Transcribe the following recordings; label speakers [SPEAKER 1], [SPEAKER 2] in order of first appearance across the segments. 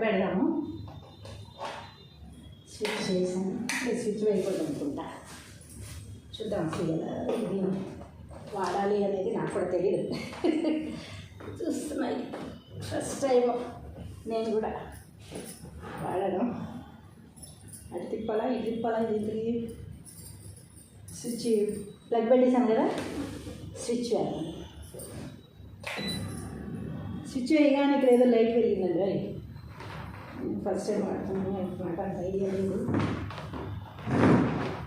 [SPEAKER 1] పెడదాము. స్విచ్ చేసాను. స్విచ్ వేయకూడదు అనుకుంటా. చూద్దాం అసలు ఇది వాడాలి అనేది నాకు కూడా తెలియదు చూస్తున్నాయి. ఫస్ట్ టైం నేను కూడా వాడడం అటు తిప్పాలా ఇటు తిప్పాలా ఇది స్విచ్ ప్లగ్ పెట్టేసాను కదా? స్విచ్ వేయాలి. స్విచ్ వేయగానే ఇక్కడ ఏదో లైట్ పెరిగిందండి. అది ఫస్ట్ టైం వాడుతున్నాను నాకు అంత ఐడియా లేదు.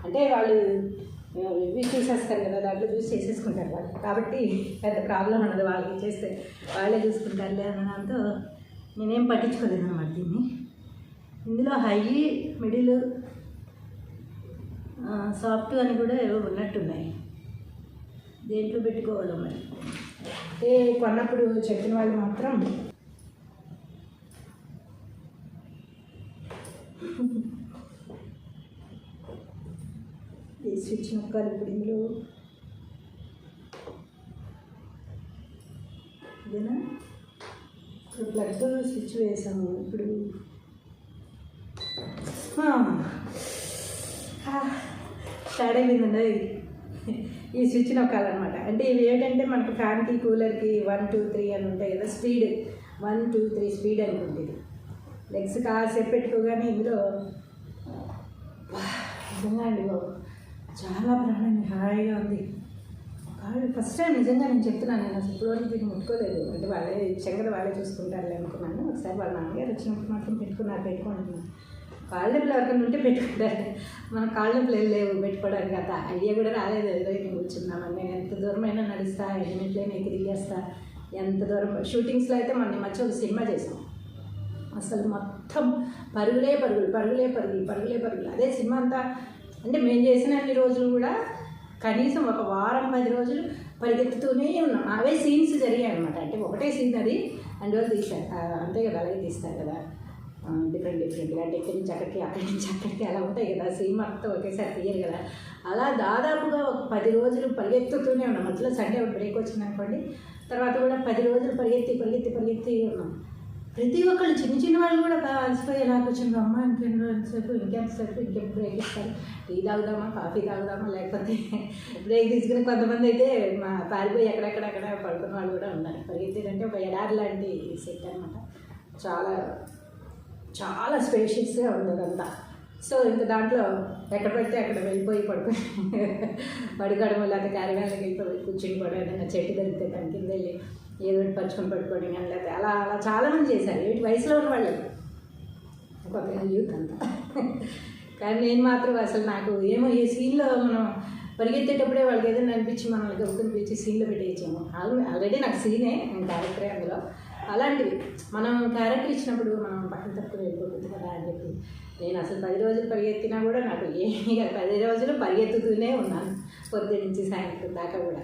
[SPEAKER 1] అంటే వాళ్ళు ఇవి చూసేస్తారు కదా దాంట్లో చూసి చేసేసుకుంటారు వాళ్ళు. కాబట్టి పెద్ద ప్రాబ్లం ఉండదు వాళ్ళకి చేస్తే వాళ్ళే చూసుకుంటారులే అనడంతో నేనేం పట్టించుకోలేదు అనమాట దీన్ని. ఇందులో హై మిడిల్ సాఫ్ట్ అని కూడా ఏవో ఉన్నట్టున్నాయి. దేంట్లో పెట్టుకోవాలో మరి. ఏ కొన్నప్పుడు చెప్పిన వాళ్ళు మాత్రం ఈ స్విచ్ నొక్కాలి ఇప్పుడు ఇందులో ఇదేనా ఇప్పుడు ప్లగ్ స్విచ్ వేసాము ఇప్పుడు. స్టార్ట్ అయిపోయిందండి. ఈ స్విచ్ నొక్కాలన్నమాట. అంటే ఇవి ఏంటంటే మనకు ఫ్యాన్కి కూలర్కి వన్ టూ త్రీ అని ఉంటాయి కదా speed. One two three speed అనుకుంటుంది లెగ్స్ కాసేపు పెట్టుకోగానే ఇందులో నిజంగా అండి బాబు. చాలా ప్రాణం హాయిగా ఉంది. కాదు ఫస్ట్ టైం నిజంగా నేను చెప్తున్నాను నేను అసలు ఇప్పటివరకు దీన్ని ముట్టుకోలేదు. అంటే వాళ్ళే శంకర వాళ్ళే చూసుకుంటారులే అనుకున్నాను. ఒకసారి వాళ్ళ నాన్నగారు వచ్చినప్పుడు మాత్రం పెట్టుకున్నారు పెట్టుకుంటున్నాను కాళ్ళ నొప్పులు ఎవరికైనా ఉంటే పెట్టుకుంటారు. మన కాళ్ళ నొప్పులు ఏం లేవు పెట్టుకోవడానికి అంత ఐడియా కూడా రాలేదు. ఎదురైతే కూర్చున్నామని. నేను ఎంత దూరమైనా నడుస్తా ఎన్ని మెట్లైనా ఎంత దూరం. షూటింగ్స్లో అయితే మన మధ్య ఒక సినిమా చేసాం అసలు మొత్తం పరుగులే పరుగులు పరుగులే పరుగులు పరుగులే పరుగులు. అదే సినిమా అంతా అంటే మేము చేసిన అన్ని రోజులు కూడా కనీసం ఒక వారం పది రోజులు పరిగెత్తుతూనే ఉన్నాం. అవే సీన్స్ జరిగాయి అనమాట అంటే ఒకటే సీన్ అది. అండ్ రోజులు తీశాను అంతే కదా అలాగే తీస్తారు కదా. డిఫరెంట్ డిఫరెంట్గా అంటే ఇక్కడి నుంచి అక్కడికి అక్కడి నుంచి అక్కడికి అలా ఉంటాయి కదా. సీన్ మొత్తం ఒకేసారి తీయరు కదా. అలా దాదాపుగా ఒక పది రోజులు పరిగెత్తుతూనే ఉన్నాం. మధ్యలో సండే ఒక బ్రేక్ వచ్చిందనుకోండి తర్వాత కూడా పది రోజులు పరిగెత్తి పరిగెత్తి పరిగెత్తి ఉన్నాం. ప్రతి ఒక్కళ్ళు చిన్న చిన్న వాళ్ళు కూడా బాగా అలసిపోయి ఎలా కూర్చున్నారు అమ్మ ఇంకెన్ని రోజులసేపు ఇంకెంతసేపు ఇంకెప్పుడు బ్రేక్ ఇస్తారు? టీ తాగుదామా కాఫీ తాగుదామా లేకపోతే బ్రేక్ తీసుకుని కొంతమంది అయితే మా పారిపోయి ఎక్కడెక్కడెక్కడ పడుకున్న వాళ్ళు కూడా ఉన్నారు. పరిగెత్తేదంటే ఒక ఎడారి లాంటి సెట్ అనమాట చాలా చాలా స్పేషియస్గా ఉంది అంతా. సో ఇంకా దాంట్లో ఎక్కడ పడితే అక్కడ వెళ్ళిపోయి పడుకుని పడుకోవడం లేకపోతే క్యారీవ్యాన్కి వెళ్ళిపోయి కూర్చుని పడడం చెట్టు దొరికితే దాని కింద వెళ్ళి ఏదో ఒకటి పరుచుకొని పడుకోవడం కానీ లేకపోతే అలా అలా చాలామంది చేశారు. ఏమిటి? వయసులో ఉన్న వాళ్ళు. కొత్త యూత్ అంతా. కానీ నేను మాత్రం అసలు నాకు ఏమో ఈ సీన్లో మనం పరిగెత్తేటప్పుడే వాళ్ళకి ఏదైనా అనిపించి మనల్ని గొప్పని పిలిచి సీన్లో పెట్టేయచ్చాము. ఆల్రెడీ నాకు సీనే నేను క్యారెక్టరే అందులో. అలాంటివి. మనం క్యారెక్టర్ ఇచ్చినప్పుడు మనం పక్కన తక్కువ వెళ్ళిపోతుంది కదా అని చెప్పి. నేను అసలు పది రోజులు పరిగెత్తినా కూడా నాకు ఏమీ పది రోజులు పరిగెత్తుతూనే ఉన్నాను. పొద్దు నుంచి సాయంత్రం దాకా కూడా.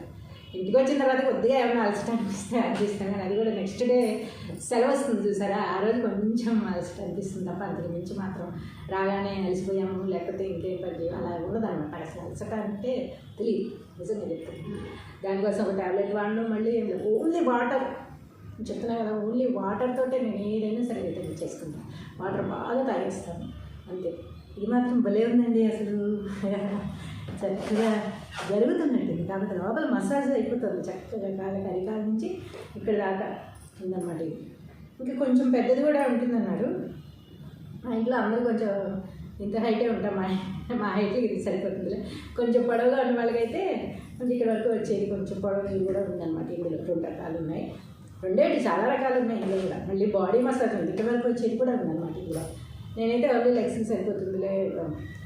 [SPEAKER 1] ఇంటికి వచ్చిన తర్వాత కొద్దిగా ఏమైనా అలసట అనిపిస్తే అనిపిస్తాను. కానీ అది కూడా నెక్స్ట్ డే సెలవు వస్తుంది చూసారా? ఆ రోజు కొంచెం అలసట అనిపిస్తుంది తప్ప అంతకు మించి మాత్రం. రాగానే అలసిపోయాము లేకపోతే ఇంకేం పని అలా ఉండదు అనమాట. అసలు అలసట అంటే తెలియదు నిజంగా చెప్తాను. దానికోసం ఒక ట్యాబ్లెట్ వాడడం మళ్ళీ ఏం లేదు ఓన్లీ వాటర్ చెప్తున్నా కదా ఓన్లీ వాటర్తోటే నేను ఏదైనా సరే రిటర్న్ చేసుకుంటాను వాటర్ బాగా తాగేస్తాను. అంతే. ఇది మాత్రం భలే ఉందండి అసలు. చక్కగా జరుగుతుందండి. దానికి లోపల మసాజ్ అయిపోతుంది చక్కగా కాళ్ళకి అరికాల నుంచి ఇక్కడ దాకా ఉందన్నమాట ఇది. ఇంకా కొంచెం పెద్దది కూడా ఉంటుందన్నారు మా ఇంట్లో అందరూ కొంచెం ఇంత హైటే ఉంటాం మా మా హైట్ ఇది సరిపోతుందిలే. కొంచెం పొడవుగా ఉన్న వాళ్ళకైతే కొంచెం ఇక్కడ వరకు వచ్చేది కొంచెం పొడవు కూడా ఉందన్నమాట. ఇందులో రెండు రకాలు ఉన్నాయి. రెండేటి చాలా రకాలు ఉన్నాయి ఇందులో కూడా. మళ్ళీ బాడీ మసాజ్ ఉంది. ఇక్కడ వరకు వచ్చేది కూడా ఉందన్నమాట ఇందులో నేనైతే ఓన్లీ లెగ్స్కి సరిపోతుందిలే.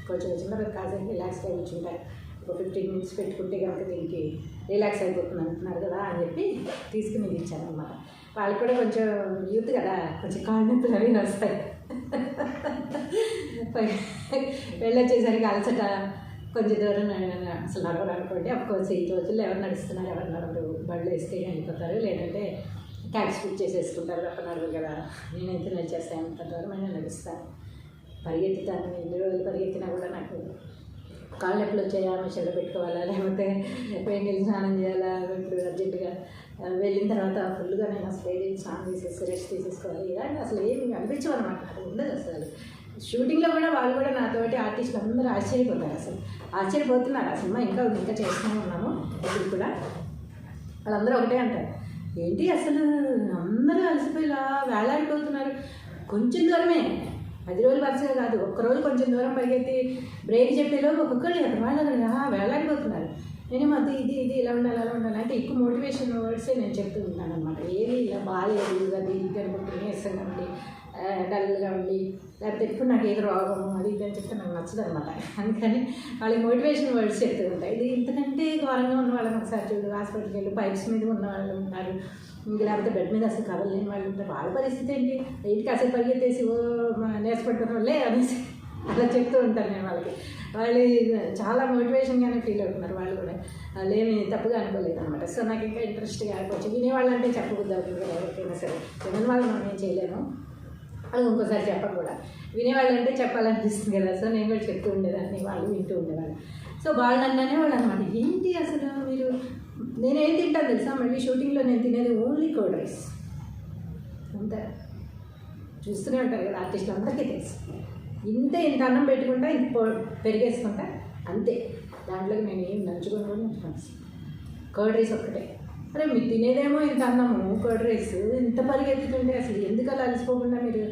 [SPEAKER 1] కొంచెం వచ్చిన కాసేపు రిలాక్స్గా కూర్చుంటాను ఒక ఫిఫ్టీన్ మినిట్స్ పెట్టుకుంటే కనుక దీనికి రిలాక్స్ అయిపోతుంది అంటున్నారు కదా అని చెప్పి తీసుకుని ఇచ్చాను అనమాట వాళ్ళకి కూడా కొంచెం యూత్ కదా కొంచెం కాళ్ళు నొప్పులు అవి వస్తాయి వెళ్ళొచ్చేసరికి అలసట కొంచెం దూరం అసలు నడవరు అనుకోండి. అఫ్కోర్స్ ఈ రోజుల్లో ఎవరు నడుస్తున్నారు ఎవరు నడవరు. బళ్ళు వేస్తే వెళ్ళిపోతారు లేదంటే ట్యాక్స్ బుక్ చేసేసుకుంటారు తప్ప నడవరు కదా. నేనైతే నడిచేస్తాను దూరం దూరమైనా నడుస్తాను పరిగెత్తుతాను ఎన్ని రోజులు పరిగెత్తినా కూడా నాకు కాళ్ళు ఎప్పుడు వచ్చాయా? మిషన్లో పెట్టుకోవాలా? లేకపోతే వేడి వెళ్ళి స్నానం చేయాలా? ఇప్పుడు అర్జెంటుగా వెళ్ళిన తర్వాత ఫుల్గా నేను అసలు ఏది స్నానం తీసేసి రెస్ట్ తీసేసుకోవాలి? ఇలాంటి అసలు ఏమి అనిపించవు అనమాట ఉండదు అసలు. షూటింగ్లో కూడా వాళ్ళు కూడా నాతోటి ఆర్టిస్టులు అందరూ ఆశ్చర్యపోతారు అసలు. ఆశ్చర్యపోతున్నారు. ఆ సినిమా ఇంకా ఇంకా చేస్తూనే ఉన్నాము. ఇప్పుడు కూడా వాళ్ళందరూ ఒకటే అంటారు. ఏంటి అసలు అందరూ అలసిపోయిలా వేలాడిపోతున్నారు? కొంచెం దూరమే. పది రోజులు వరుసగా కాదు ఒక్కరోజు కొంచెం దూరం పరిగెత్తి బ్రేక్ చెప్పేలోపు ఒక్కొక్కరు వాళ్ళు వేలాడిపోతున్నారు. నేను అది ఇది ఇది ఇలా ఉండాలి అలా ఉండాలి అంటే ఎక్కువ మోటివేషన్ వర్డ్సే నేను చెప్తూ ఉంటాను అనమాట ఏది ఇలా బాగాలేదు అది ఇది అనుకుంటే నీరసంగా ఉండి డల్గా ఉండి లేకపోతే ఎప్పుడు నాకు ఏదో రోగము అది ఇది అని చెప్తే నాకు నచ్చదు అనమాట అందుకని వాళ్ళకి మోటివేషన్ వర్డ్స్ చెప్తూ ఉంటాయి ఇది ఇంతకంటే ఘోరంగా ఉన్న వాళ్ళని ఒకసారి చూడు హాస్పిటల్కి వెళ్ళి పైప్స్ మీద ఉన్న వాళ్ళు ఉన్నారు లేకపోతే బెడ్ మీద అసలు కదలలేని వాళ్ళు ఉంటారు వాళ్ళ పరిస్థితి ఏంటి? ఇంటికి అసలు పరిగెత్తేసి ఓ నేర్చుకుంటున్న వాళ్ళే అనేసి అలా చెప్తూ ఉంటాను నేను వాళ్ళకి. వాళ్ళు చాలా మోటివేషన్గానే ఫీల్ అవుతున్నారు వాళ్ళు కూడా. లేని తప్పుగా అనుకోలేదు అనమాట సో నాకు ఇంకా ఇంట్రెస్ట్గా కొంచెం వినేవాళ్ళు అంటే చెప్పబుద్ది అవుతుంది కదా ఎవరికైనా సరే. వినని వాళ్ళు మనం ఏం చేయలేము. అది ఇంకోసారి చెప్పను కూడా. వినేవాళ్ళు అంటే చెప్పాలనిపిస్తుంది కదా. సో నేను కూడా చెప్తూ ఉండేదాన్ని వాళ్ళు వింటూ ఉండేవాళ్ళు. సో వాళ్ళు నన్ను వాళ్ళు అనమాట ఏంటి అసలు మీరు? నేను ఏం తింటాను తెలుసా? మళ్ళీ షూటింగ్లో నేను తినేది ఓన్లీ కోల్డ్ రైస్ అంతే. చూస్తూనే ఉంటారు కదా ఆర్టిస్టులు అందరికీ తెలుసు. ఇంతే ఇంత అన్నం పెట్టుకుంటా ఇంత పెరిగేసుకుంటా అంతే. దాంట్లోకి నేను ఏం నంచుకొని కూడా ఉంటాను కర్డ్ రైస్ ఒక్కటే. అరే మీరు తినేదేమో ఇంత అన్నము కర్డ్ రైస్ ఇంత పరిగెత్తుతుంటే అసలు ఎందుకు అలా అలసిపోకుండా మీరు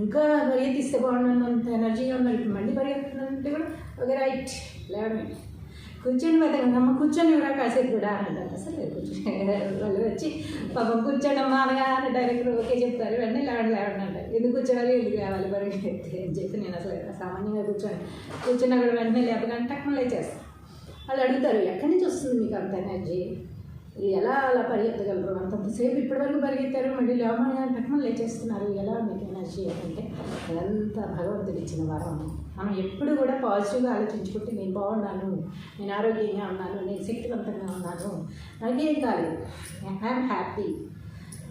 [SPEAKER 1] ఇంకా పరిగెత్తిస్తే అంత ఎనర్జీగా ఉన్నారు? మళ్ళీ పరిగెత్తుతుందంటే కూడా ఒక రైట్. లేవడమే కూర్చొని పెద్దగా అమ్మ కూర్చొని కూడా కాసేపు కూడా అంటారు అసలు కూర్చొని వాళ్ళు వచ్చి పాపం కూర్చోండి అమ్మా అనగా అని డైరెక్టర్ ఓకే చెప్తారు వెంటనే లేవండి లేవండి అంటారు ఎందుకు కూర్చోవాలి ఎందుకు లేవాలి మరి అని చెప్పి నేను అసలు సామాన్యంగా కూర్చొని కూర్చున్నా కూడా వెంటనే లేపగానే టక్కున లేచేస్తాను వాళ్ళు అడుగుతారు ఎక్కడి నుంచి వస్తుంది మీకు అంత ఎనర్జీ ఎలా అలా పరిగెత్తగలరు? అంతంతసేపు ఇప్పటివరకు పరిగెత్తారు మళ్ళీ లేవమని టక్కున లేచేస్తున్నారు. ఎలా మీకు ఎనర్జీ అంటే అదంతా భగవంతుడు ఇచ్చిన వరం. మనం ఎప్పుడు కూడా పాజిటివ్గా ఆలోచించుకుంటే నేను బాగున్నాను నేను ఆరోగ్యంగా ఉన్నాను నేను శక్తివంతంగా ఉన్నాను. నాకేం కాలేదు ఐఎమ్ హ్యాపీ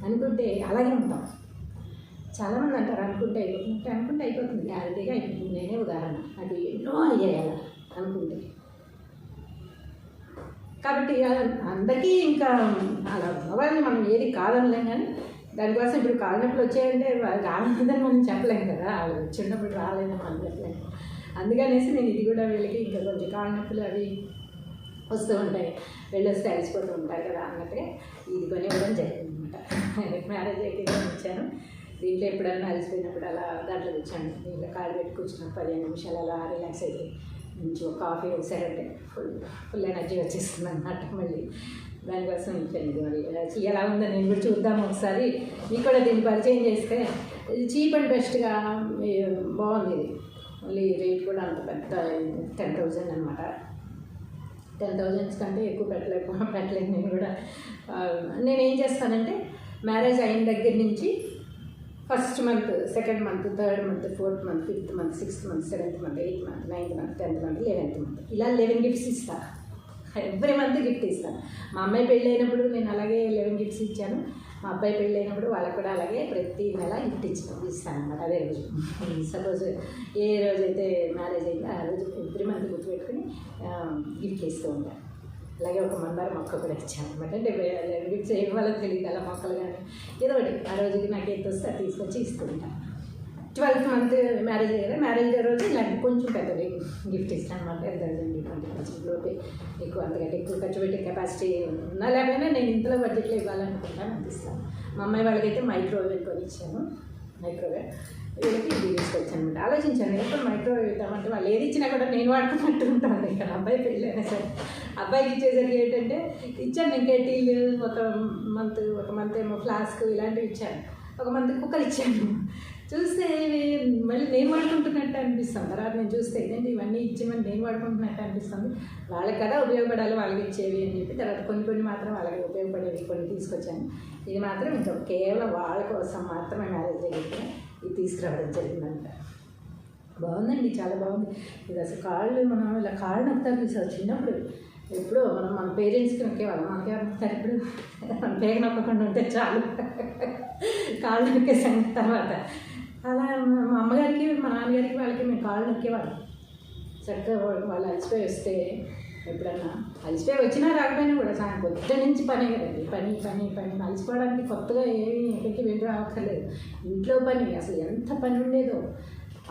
[SPEAKER 1] అనుకుంటే అలాగే ఉంటాం. చాలామంది అంటారు అనుకుంటే అయిపోతుంది. అనుకుంటే అయిపోతుంది. గ్యారంటీగా అయిపోతుంది. నేనే ఉదాహరణ. అది ఎన్నో అయ్యాయి అలా అనుకుంటే. కాబట్టి అందరికీ ఇంకా అలా ఉన్నవాళ్ళని మనం ఏది కాదనలేం కానీ దానికోసం ఇప్పుడు కాళ్ళ నొప్పులు వచ్చాయంటే రాలేదని మనం చెప్పలేం కదా. వాళ్ళు చిన్నప్పుడు రాలేదని మనం చెప్పలేం. అందుకనేసి నేను ఇది కూడా వీళ్ళకి ఇంకా కొంచెం కాళ్ళ నొప్పులు అవి వస్తూ ఉంటాయి. వెళ్ళొస్తే అలసిపోతూ ఉంటారు కదా అన్నట్టుగా ఇది కొని ఇవ్వడం జరిగింది అనమాట మ్యారేజ్ అయితే వచ్చాను ఇచ్చాను దీంట్లో ఎప్పుడైనా అలసిపోయినప్పుడు అలా దాంట్లో వచ్చాను దీంట్లో కాలు పెట్టి కూర్చున్న పదిహేను నిమిషాలు అలా రిలాక్స్ అయితే కొంచెం కాఫీ వేసారంటే ఫుల్ ఫుల్ ఎనర్జీ వచ్చేస్తుంది అనమాట మళ్ళీ. దానికోసం ఇచ్చాను మరి. అసలు ఎలా ఉందని నేను కూడా చూద్దాము ఒకసారి. మీకు కూడా దీన్ని పరిచయం చేస్తే చీప్ అండ్ బెస్ట్గా బాగుంది ఇది. మళ్ళీ రేట్ కూడా అంత పెద్ద టెన్ థౌజండ్ అనమాట టెన్ థౌజండ్స్ కంటే ఎక్కువ పెట్టలేక పెట్టలేదు నేను కూడా. నేను ఏం చేస్తానంటే మ్యారేజ్ అయిన దగ్గర నుంచి first month second month third month fourth month fifth month sixth month seventh month eighth month ninth month tenth month eleventh month ఇలా లెవెన్ గిఫ్ట్స్ ఇస్తా. ఎవ్రీ మంత్ గిఫ్ట్ ఇస్తాను మా అమ్మాయి పెళ్ళి అయినప్పుడు నేను అలాగే లెవెన్ గిఫ్ట్స్ ఇచ్చాను. మా అబ్బాయి పెళ్ళి అయినప్పుడు వాళ్ళకి కూడా అలాగే ప్రతి నెల గిఫ్ట్ ఇచ్చాను ఇస్తాను అనమాట అదే రోజు. సపోజ్ ఏ రోజైతే మ్యారేజ్ అయిందో ఆ రోజు ఎవ్రీ మంత్ గుర్తుపెట్టుకుని గిఫ్ట్ ఇస్తూ ఉంటాను. అలాగే ఒక మందార మొక్క కూడా ఇచ్చాను అనమాట అంటే గిఫ్ట్స్ ఏ తెలియదు అలా మొక్కలు కానీ ఏదో ఒకటి. ఆ రోజుకి నాకు ఎంత వస్తే అది తీసుకొచ్చి ఇస్తూ ట్వెల్త్ మంత్ మ్యారేజ్ అయ్యారు మ్యారేజ్ రోజు ఇలాంటి కొంచెం పెద్దది గిఫ్ట్ ఇస్తాను అనమాట ఎంత ట్వంటీ పర్సెంట్ లోపే ఎక్కువ అంతకంటే ఎక్కువ ఖర్చు పెట్టే కెపాసిటీ ఉన్నా లేకపోయినా నేను ఇంతలో బడ్జెట్లో ఇవ్వాలనుకుంటాను అనిపిస్తాను మా అమ్మాయి వాళ్ళకైతే మైక్రోవేవ్ కొని ఇచ్చాను మైక్రోవేవ్ వీళ్ళకి ఇది తీసుకొచ్చాను అనమాట ఆలోచించాను ఎప్పుడు మైక్రోవేవ్ ఇద్దామంటే వాళ్ళు ఏది ఇచ్చినా కూడా నేను వాడుకున్నట్టు ఉంటాను. ఇక్కడ అబ్బాయి పెళ్ళైనా సరే. అబ్బాయికి ఇచ్చేసరికి ఏంటంటే ఇచ్చాను ఇంకా టీలు ఒక మంత్ ఒక మంత్ ఏమో ఫ్లాస్క్ ఇలాంటివి ఇచ్చాను. ఒక మంత్ కుక్కలు ఇచ్చాను. చూస్తే మళ్ళీ నేను వాడుకుంటున్నట్టు అనిపిస్తుంది. తర్వాత నేను చూస్తే ఏంటంటే ఇవన్నీ ఇచ్చేమని నేను వాడుకుంటున్నట్టు అనిపిస్తుంది. వాళ్ళకి కదా ఉపయోగపడాలి వాళ్ళకి ఇచ్చేవి అని చెప్పి. తర్వాత కొన్ని కొన్ని మాత్రం వాళ్ళకి ఉపయోగపడేవి కొన్ని తీసుకొచ్చాను. ఇది మాత్రం ఇంకా కేవలం వాళ్ళ కోసం మాత్రమే మ్యారేజ్ జరిగితే ఇది తీసుకురావడం జరిగిందంట. బాగుందండి చాలా బాగుంది. ఇది అసలు కాళ్ళు మనం ఇలా కాళ్ళు నొక్కుతారు చూసారు చిన్నప్పుడు ఎప్పుడో మనం మన పేరెంట్స్కి నొక్కేవాళ్ళం. మనకే నొక్కుతారు ఇప్పుడు మన పేగ నొక్కకుండా ఉంటే చాలు. కాళ్ళు నొక్కేసాను తర్వాత. అలా మా అమ్మగారికి మా నాన్నగారికి వాళ్ళకి మేము కాళ్ళు నొక్కేవాళ్ళం. చక్కగా వాళ్ళు అలసిపోయి వస్తే ఎప్పుడన్నా అలసిపోయి వచ్చినా రాకపోయినా కూడా సాయం పొద్దు నుంచి పనే కదండి. పని పని పని. అలసిపోవడానికి కొత్తగా ఏమీ ఎక్కడికి వెళ్ళి రావక్కర్లేదు. ఇంట్లో పని అసలు ఎంత పని ఉండేదో.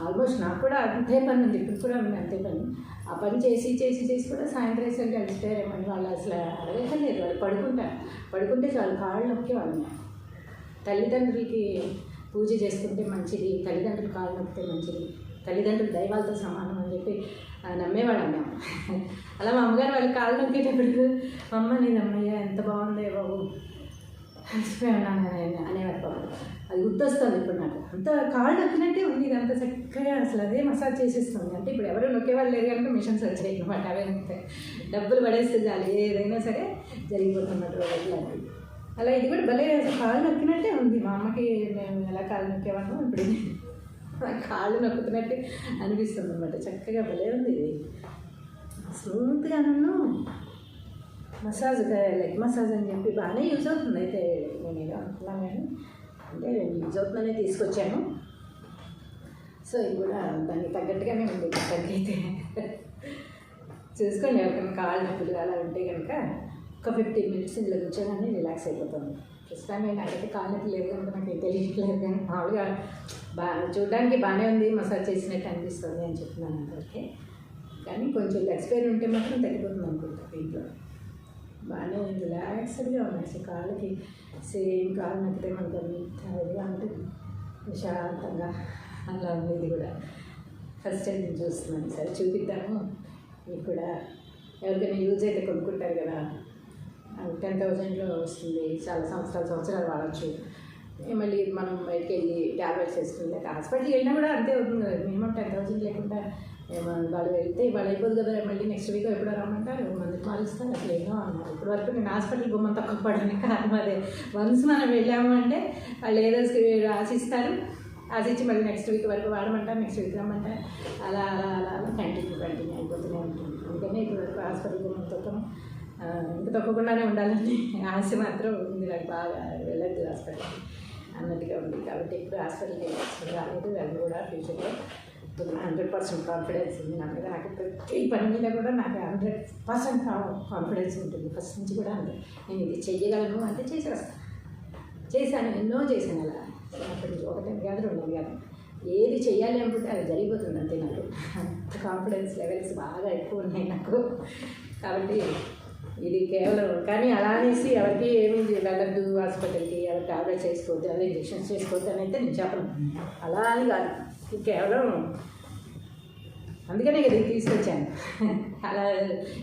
[SPEAKER 1] ఆల్మోస్ట్ నాకు కూడా అంతే పని ఉంది. ఇప్పుడు కూడా ఉంది అంతే పని. ఆ పని చేసి చేసి చేసి కూడా సాయంత్రం వేసరికి అలసిపోయారేమని వాళ్ళు అసలు అడగలేదు వాళ్ళు పడుకుంటారు. పడుకుంటే చాలు కాళ్ళు నొక్కి వాళ్ళు తల్లిదండ్రులకి పూజ చేసుకుంటే మంచిది తల్లిదండ్రులు కాళ్ళు నొక్కితే మంచిది తల్లిదండ్రులు దైవాలతో సమానం అని చెప్పి ఆ, నమ్మేవాళ్ళం మేము అలా మా అమ్మగారు వాళ్ళు కాళ్ళు నొక్కేటప్పుడు అమ్మ నేను అమ్మయ్య ఎంత బాగుందే బాబు అలసిపోయి ఉన్నాను అనేవారు బాబు. అది గుర్తొస్తుంది ఇప్పుడు నాకు. అంత కాళ్ళు నొక్కినట్టే ఉంది ఇది అంత చక్కగా అసలు అదే మసాజ్ చేసేస్తుంది. అంటే ఇప్పుడు ఎవరు నొక్కేవాళ్ళు లేరు కనుక మిషన్స్ వచ్చాయి అనమాట అవే డబ్బులు పడేస్తే చాలు ఏదైనా సరే జరిగిపోతున్నట్టు ఇలాంటివి అలా ఇది కూడా భలే అసలు కాళ్ళు నొక్కినట్టే ఉంది. మా అమ్మకి మేము ఎలా కాళ్ళు నొక్కేవాళ్ళం ఇప్పుడు కాళ్ళు నొక్కుతున్నట్టే అనిపిస్తుంది అనమాట చక్కగా భలే ఉంది ఇది. స్మూత్గా నన్ను మసాజ్ లెగ్ మసాజ్ అని చెప్పి బాగానే యూజ్ అవుతుంది అయితే నేను ఏదో అనుకున్నాను కానీ అంటే యూజ్ తీసుకొచ్చాను. సో ఇది కూడా దానికి తగ్గట్టుగానే ఉంది తగ్గైతే. అయితే చూసుకోండి ఎవరికైనా కాళ్ళు నొప్పులు అలా ఉంటే కనుక ఒక ఫిఫ్టీన్ మినిట్స్ ఇందులో కూర్చోగానే రిలాక్స్ అయిపోతుంది ప్రస్తుతానికి నాకైతే కాళ్ళ నొప్పి లేదు కనుక నాకు తెలియట్లేదు కానీ మామూలుగా బా చూడడానికి బాగానే ఉంది మసాజ్ చేసినట్టు అనిపిస్తుంది అని చెప్తున్నాను అందరికీ. కానీ కొంచెం లెగ్స్ పెయిన్ ఉంటే మాత్రం తగ్గిపోతుంది అనుకుంటా దీంట్లో బాగానే రిలాక్స్డ్గా ఉన్నాయి కాళ్ళకి సేమ్ కాళ్ళు నొక్కితే మనకు ఇదిగా ఉంటుంది ప్రశాంతంగా అలా ఉంది కూడా. ఫస్ట్ టైం నేను చూస్తున్నాను సరే చూపిద్దాము. మీకు కూడా ఎవరికైనా యూజ్ అయితే కొనుక్కుంటారు కదా. టెన్ థౌజండ్లో వస్తుంది. చాలా సంవత్సరాలు సంవత్సరాలు వాడచ్చు. మళ్ళీ మనం బయటకు వెళ్ళి ట్యాబ్లెట్స్ వేసుకుని లేక హాస్పిటల్కి వెళ్ళినా కూడా అంతే అవుతుంది కదా. మినిమం టెన్ థౌసండ్ లేకుండా వాళ్ళు వెళ్తే ఇవాళ అయిపోదు కదా మళ్ళీ నెక్స్ట్ వీక్ ఎప్పుడో రమ్మంటారు. మంది పాలిస్తారు అట్లా ఏమో అన్నారు. ఇప్పటి వరకు నేను హాస్పిటల్ గుమ్మం తక్కువ పడని కారణం అదే వన్స్ మనం వెళ్ళాము అంటే వాళ్ళు ఏదో స్క్రి- రాసిస్తారు. రాసిచ్చి మళ్ళీ నెక్స్ట్ వీక్ వరకు వాడమంటారు నెక్స్ట్ వీక్ రమ్మంటారు. అలా అలా అలా అలా కంటిన్యూ కంటిన్యూ అయిపోతూనే ఉంటుంది. అందుకనే ఇప్పుడు వరకు హాస్పిటల్ గుమ్మం తక్కువ ఇంకా తప్పకుండానే ఉండాలని ఆశ మాత్రం ఉంది. నాకు బాగా వెళ్ళద్దు హాస్పిటల్కి. అన్నట్టుగా ఉంది. కాబట్టి ఇప్పుడు హాస్పిటల్కి వెళ్ళాల్సింది రాలేదు. వెళ్ళి కూడా ఫ్యూచర్లో హండ్రెడ్ పర్సెంట్ కాన్ఫిడెన్స్ ఉంది నా మీద. నాకు ప్రతి పని మీద కూడా నాకు హండ్రెడ్ పర్సెంట్ కాన్ఫిడెన్స్ ఉంటుంది. ఫస్ట్ నుంచి కూడా అంతే. నేను ఇది చెయ్యగలను అంటే చేసేస్తాను చేశాను ఎన్నో చేశాను అలా. అప్పటి నుంచి ఒకటే కాదు రెండు కాదు ఏది చేయాలి అనుకుంటే అది జరిగిపోతుంది అంతే నాకు. కాన్ఫిడెన్స్ లెవెల్స్ బాగా ఎక్కువ ఉన్నాయి నాకు. కాబట్టి ఇది కేవలం కానీ అలా అనేసి ఎవరికి ఏమి వెళ్ళద్దు హాస్పిటల్కి ఎవరు టాబ్లెట్స్ వేసుకోవద్దు అలా ఇంజక్షన్స్ చేసుకోవద్దు అని అయితే నేను చెప్పను. అలా అని కాదు. కేవలం అందుకనే కదా తీసుకొచ్చాను. అలా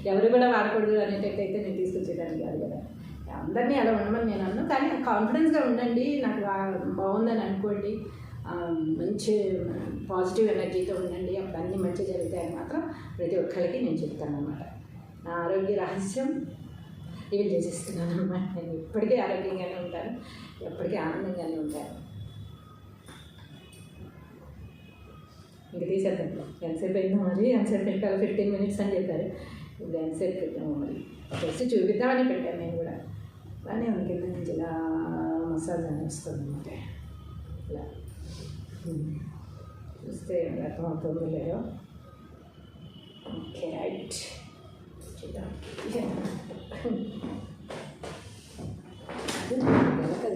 [SPEAKER 1] ఎవరు కూడా వాడకూడదు అనేటట్టయితే నేను తీసుకొచ్చేదాన్ని కాదు కదా. అందరినీ అలా ఉండమని నేను అన్నాను కానీ నాకు కాన్ఫిడెన్స్గా ఉండండి నాకు బాగుందని అనుకోండి మంచి పాజిటివ్ ఎనర్జీతో ఉండండి అప్పుడు అన్నీ మంచి జరుగుతాయని మాత్రం ప్రతి ఒక్కరికి నేను చెప్తాను అనమాట నా ఆరోగ్య రహస్యం ఇవి చేసేస్తున్నాను అనమాట నేను ఇప్పటికీ ఆరోగ్యంగానే ఉంటాను ఎప్పటికీ ఆనందంగానే ఉంటాను. ఇంక తీసేద్దాం. ఎంతసేపు అయిందో మరి ఎంతసేపు పెట్టాలి ఫిఫ్టీన్ మినిట్స్ అని చెప్పారు. ఇప్పుడు ఎంతసేపు పెట్టాము మరి. ఫస్ట్ చూపిద్దామని పెట్టాను నేను కూడా. బాగానే ఉంది కింద నుంచి ఇలా మసాజ్ అని వస్తుంది అనమాట ఇలా. ఉమ్. చూస్తే అర్థమవుతుందో లేదో. Okay right. చూద్దాం. అది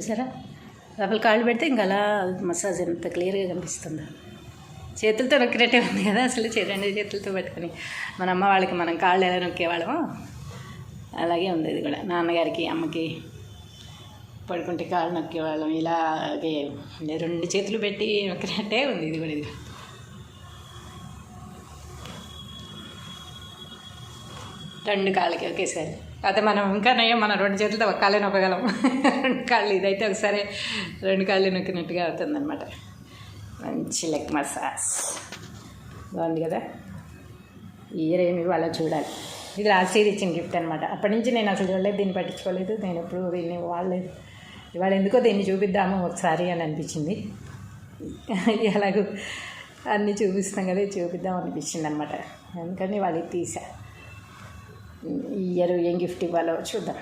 [SPEAKER 1] చూసారా? లోపల కాళ్ళు పెడితే ఇంకా అలా మసాజ్ ఎంత క్లియర్గా కనిపిస్తుందో. చేతులతో నొక్కినట్టే ఉంది కదా అసలు రెండు చేతులతో పట్టుకొని. మన అమ్మ వాళ్ళకి మనం కాళ్ళు ఎలా నొక్కేవాళ్ళమో అలాగే ఉంది ఇది కూడా. నాన్నగారికి అమ్మకి పడుకుంటే కాళ్ళు నొక్కేవాళ్ళం. ఇలాగే రెండు చేతులు పెట్టి నొక్కినట్టే ఉంది ఇది కూడా ఇది. రెండు కాళ్ళకి ఒకేసారి. అయితే మనం ఇంకా నయం మన రెండు చేతులతో ఒక కాళ్ళే నొక్కగలం. రెండు కాళ్ళు ఇదైతే ఒకసారి రెండు కాళ్ళు నొక్కినట్టుగా అవుతుందన్నమాట. మంచి లెగ్ మసాజ్. బాగుంది కదా? ఇయర్ ఏమి చూడాలి. ఇది లాస్ట్ ఇయర్ ఇచ్చిన గిఫ్ట్ అనమాట అప్పటి నుంచి నేను అసలు చూడలేదు దీన్ని పట్టించుకోలేదు. నేను ఎప్పుడు దీన్ని వాడలేదు. ఇవాళ ఎందుకో దీన్ని చూపిద్దాము ఒకసారి అని అనిపించింది. ఎలాగో అన్నీ చూపిస్తాం కదా చూపిద్దాం అనిపించింది అనమాట అందుకని వాళ్ళకి తీసా. ఇయర్ ఏం గిఫ్ట్ ఇవ్వాలో చూద్దాం.